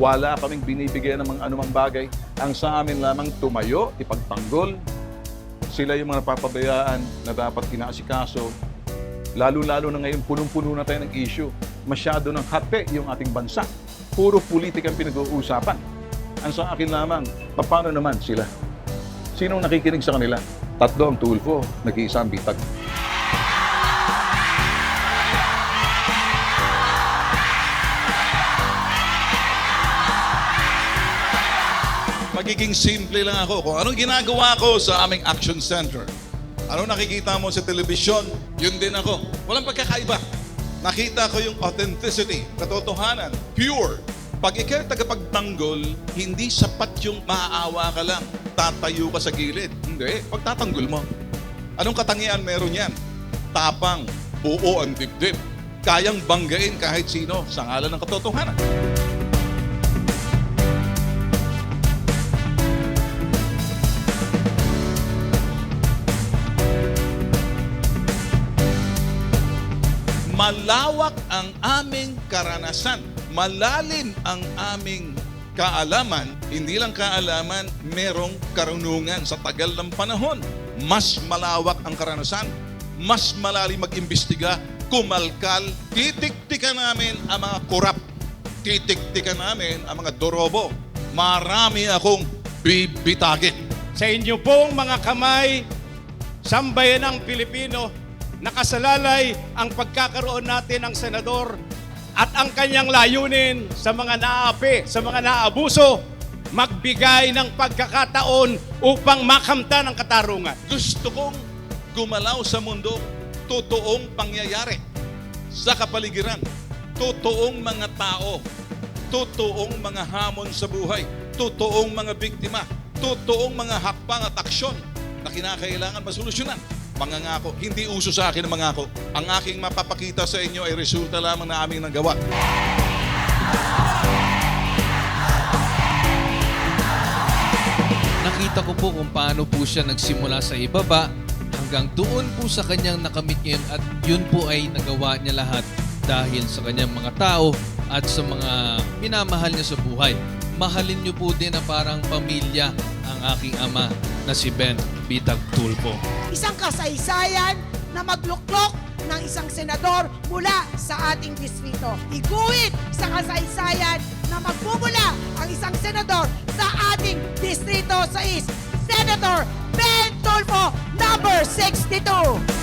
Wala kaming binibigyan ng mga anumang bagay. Ang sa amin lamang tumayo, ipagtanggol. Sila yung mga napapabayaan na dapat inaasikaso. Lalo-lalo na ngayon, punong-puno na tayo ng issue. Masyado ng hati yung ating bansa. Puro politika ang pinag-uusapan. Ang sa akin lamang, paano naman sila? Sinong nakikinig sa kanila? Tatlo ang tulfo, nag-iisa ang bitag. Magiging simple lang ako. Kung anong ginagawa ko sa aming action center, ano nakikita mo sa telebisyon, yun din ako. Walang pagkakaiba. Nakita ko yung authenticity, katotohanan, pure. Pag ikaw tagapagtanggol, hindi sapat yung maaawa ka lang. Tatayo ka sa gilid. Hindi. Pagtatanggol mo. Anong katangian meron yan? Tapang, buo ang dibdib. Kayang banggain kahit sino sa ngalan ng katotohanan. Malawak ang aming karanasan. Malalim ang aming kaalaman. Hindi lang kaalaman, merong karunungan sa tagal ng panahon. Mas malawak ang karanasan. Mas malalim mag-imbestiga. Kumalkal. Titiktikan namin ang mga korap. Titiktikan namin ang mga dorobo. Marami akong bibitagin. Sa inyo pong mga kamay, sambayanang Pilipino, nakasalalay ang pagkakaroon natin ng senador at ang kanyang layunin sa mga naapi, sa mga naabuso, magbigay ng pagkakataon upang makamta ng katarungan. Gusto kong gumalaw sa mundo totoong pangyayari sa kapaligiran. Totoong mga tao. Totoong mga hamon sa buhay. Totoong mga biktima. Totoong mga hakbang at aksyon na kinakailangan masolusyonan. Mangangako, hindi uso sa akin ang mangako. Ang aking mapapakita sa inyo ay resulta lamang na aming nagawa. Nakita ko po kung paano po siya nagsimula sa ibaba hanggang doon po sa kanyang nakamit ngayon at yun po ay nagawa niya lahat dahil sa kanyang mga tao at sa mga minamahal niya sa buhay. Mahalin niyo po din na parang pamilya ang aking ama na si Ben Bitag Tulpo. isang kasaysayan na magluklok ng isang senador mula sa ating distrito. Iguhit sa kasaysayan na magmumula ang isang senador sa ating distrito sa East, Senator Ben Tulfo, number 62.